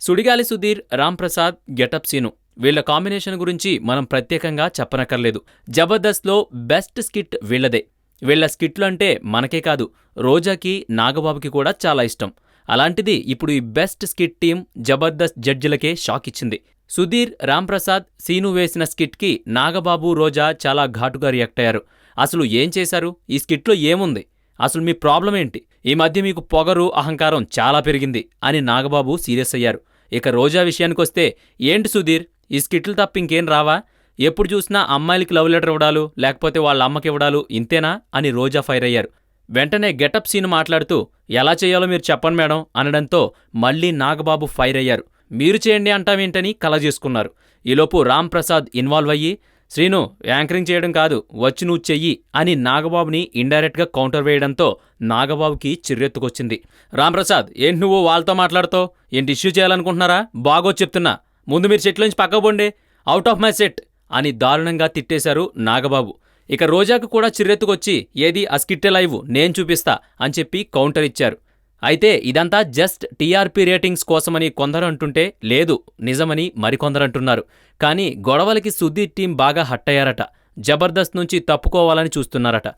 సుడిగాలి Sudheer Ramprasad getup Seenu. వీళ్ళ combination గురించి మనం ప్రత్యేకంగా చెప్పనక్కర్లేదు. జబర్దస్త్లో బెస్ట్ స్కిట్ వీళ్ళదే వీళ్ళ స్కిట్లు అంటే మనకే కాదు రోజాకి నాగబాబుకి కూడా చాలా ఇష్టం. అలాంటిది ఇప్పుడు ఈ బెస్ట్ స్కిట్ టీం జబర్దస్త్ జడ్జిలకే షాక్ ఇచ్చింది. సుధీర్ రాంప్రసాద్ సీను వేసిన స్కిట్కి నాగబాబు రోజా చాలా ఘాటుగా రియాక్ట్ అయ్యారు. అసలు ఏం చేశారు? ఈ స్కిట్లో ఏముంది? అసలు మీ ప్రాబ్లం ఏంటి ఈ మధ్య మీకు పొగరు అహంకారం చాలా పెరిగింది అని నాగబాబు సీరియస్ అయ్యారు. ఇక రోజా విషయానికొస్తే ఏంటి సుధీర్? ఈ స్కిట్లు తప్ప ఇంకేం రావా? ఎప్పుడు చూసినా అమ్మాయిలకి లవ్ లెటర్ ఇవ్వడాలు లేకపోతే వాళ్ళ అమ్మకి ఇవ్వడాలు ఇంతేనా? అని రోజా ఫైర్ అయ్యారు. వెంటనే గెటప్ సీన్ మాట్లాడుతూ ఎలా చేయాలో మీరు చెప్పండి మేడం అనడంతో మళ్ళీ నాగబాబు ఫైర్ అయ్యారు. మీరు చేయండి అంటామేంటని కలజేసుకున్నారు ఈలోపు రామ్ ప్రసాద్ ఇన్వాల్వ్ అయ్యి శ్రీను యాంకరింగ్ చేయడం కాదు వచ్చి నువ్వు చెయ్యి అని నాగబాబుని ఇండైరెక్ట్గా కౌంటర్ వేయడంతో నాగబాబుకి చిర్రెత్తుకొచ్చింది. రాంప్రసాద్ ఏంటి నువ్వు వాళ్ళతో మాట్లాడుతావు? ఏంటి ఇష్యూ చేయాలనుకుంటున్నారా? బాగో చెప్తున్నా. ముందు మీరు సెట్ నుంచి పక్కబోండి అవుట్ ఆఫ్ మై సెట్ అని దారుణంగా తిట్టేశారు నాగబాబు. ఇక రోజాకు కూడా చిర్రెత్తుకొచ్చి ఏది అస్కిట్టే లైవ్ నేను చూపిస్తా అని చెప్పి కౌంటర్ ఇచ్చారు. అయితే ఇదంతా జస్ట్ టీఆర్పీ రేటింగ్స్ కోసమని కొందరు అంటుంటే లేదు నిజమని మరికొందరు అంటున్నారు కానీ గొడవలకి సుధీర్ టీం బాగా హట్టయ్యారట జబర్దస్త్ నుంచి తప్పుకోవాలని చూస్తున్నారట.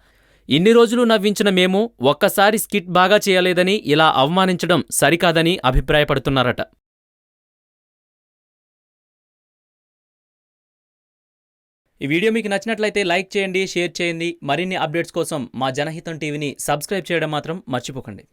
ఇన్ని రోజులు నవ్వించిన మేము ఒక్కసారి స్కిట్ బాగా చేయలేదని ఇలా అవమానించడం సరికాదని అభిప్రాయపడుతున్నారట. ఈ వీడియో మీకు నచ్చినట్లయితే లైక్ చేయండి షేర్ చేయండి. మరిన్ని అప్డేట్స్ కోసం మా జనహితం టీవీని సబ్స్క్రైబ్ చేయడం మాత్రం మర్చిపోకండి.